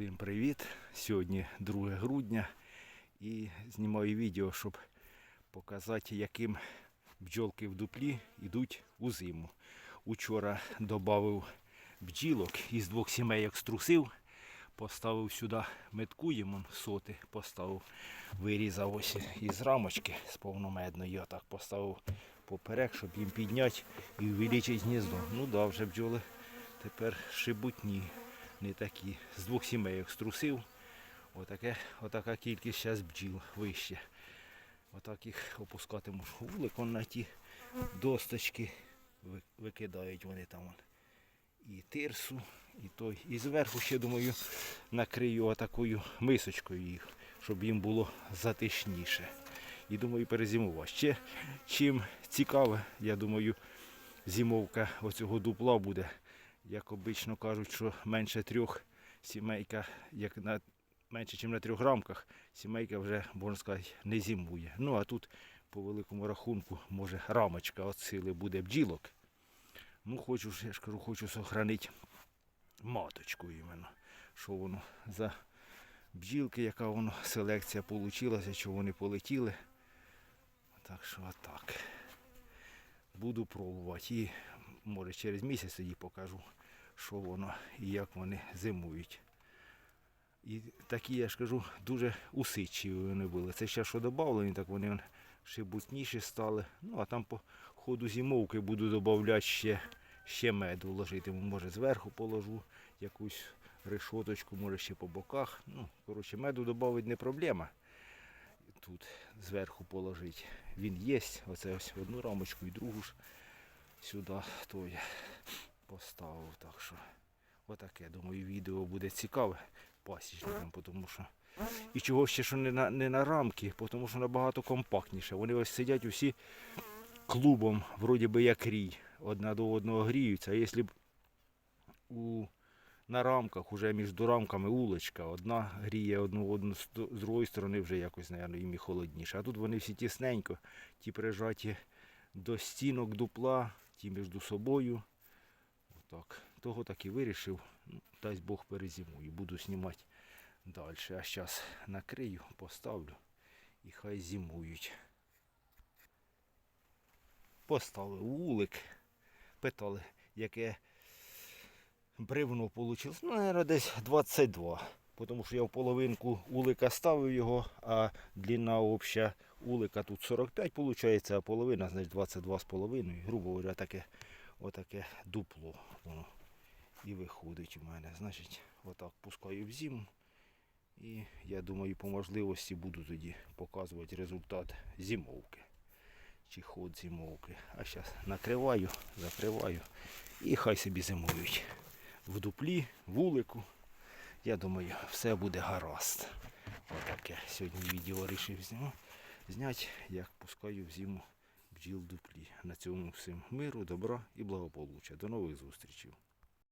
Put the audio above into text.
Всім привіт! Сьогодні 2 грудня і знімаю відео, щоб показати, яким бджолки в дуплі йдуть у зиму. Учора додав бджілок із двох сімейок струсив, поставив сюди метку їм соти, поставив, вирізав ось із рамочки з повномедної, отак поставив поперек, щоб їм підняти і увеличити гніздо. Ну да, вже бджоли тепер шибутні не такі. З двох сімейок струсив. Отаке, отака кількість зараз бджіл вище. Отак їх опускатиму вулик, он на ті досточки викидають вони там. І тирсу, і той. І зверху ще, думаю, накрию отакою мисочкою їх, щоб їм було затишніше. І думаю, перезимувати. Ще чим цікаве, я думаю, зимовка оцього дупла буде як обично кажуть, що менше трьох сімейка, як на менше, ніж на трьох рамках, сімейка вже, можна сказати, не зимує. Ну а тут, по великому рахунку, може рамочка від сили буде бджілок. Ну, хочу, я ж кажу, хочу сохранити маточку іменно. Що воно за бджілки, яка воно селекція вийшла, що вони полетіли. Так що отак. Буду пробувати. І може через місяць тоді покажу, що воно і як вони зимують. І такі, я ж кажу, дуже усидчиві вони були. Це ще що додавлені, так вони он шибутніші стали. Ну, а там по ходу зимовки буду додавати ще, ще меду ложитиму. Може зверху положу якусь решоточку, може ще по боках. Ну, коротше, меду додати не проблема. Тут зверху положити. Він є. Оце ось одну рамочку і другу ж сюди той поставив. Так що отаке, думаю, відео буде цікаве пасічникам, тому що. І чого ще що не на, не на рамки, тому що набагато компактніше. Вони ось сидять усі клубом, вроді би як рій. Одна до одного гріються. А якщо б у, на рамках, уже між рамками улочка, одна гріє одну, одну з другої сторони вже якось, мабуть, їм і холодніше. А тут вони всі тісненько, ті прижаті до стінок дупла, ті між собою. Отак. Того так і вирішив. Ну, дасть Бог перезимую. Буду знімати далі. А зараз накрию, поставлю і хай зимують. Поставив вулик. Питали, яке бревно вийшло. Ну, мабуть, десь 22. Тому що я в половинку улика ставив його, а длина обща улика тут 45 виходить, а половина, значить 22,5. Грубо говоря, таке, отаке дупло. Воно і виходить у мене. Значить, отак пускаю в зиму. І я думаю, по можливості буду тоді показувати результат зимовки. Чи ход зимовки. А зараз накриваю, закриваю і хай собі зимують. В дуплі, вулику. Я думаю, все буде гаразд. Отаке. Сьогодні відео вирішив зняти, як пускаю в зиму бджіл дуплі. На цьому всім миру, добра і благополуччя. До нових зустрічей.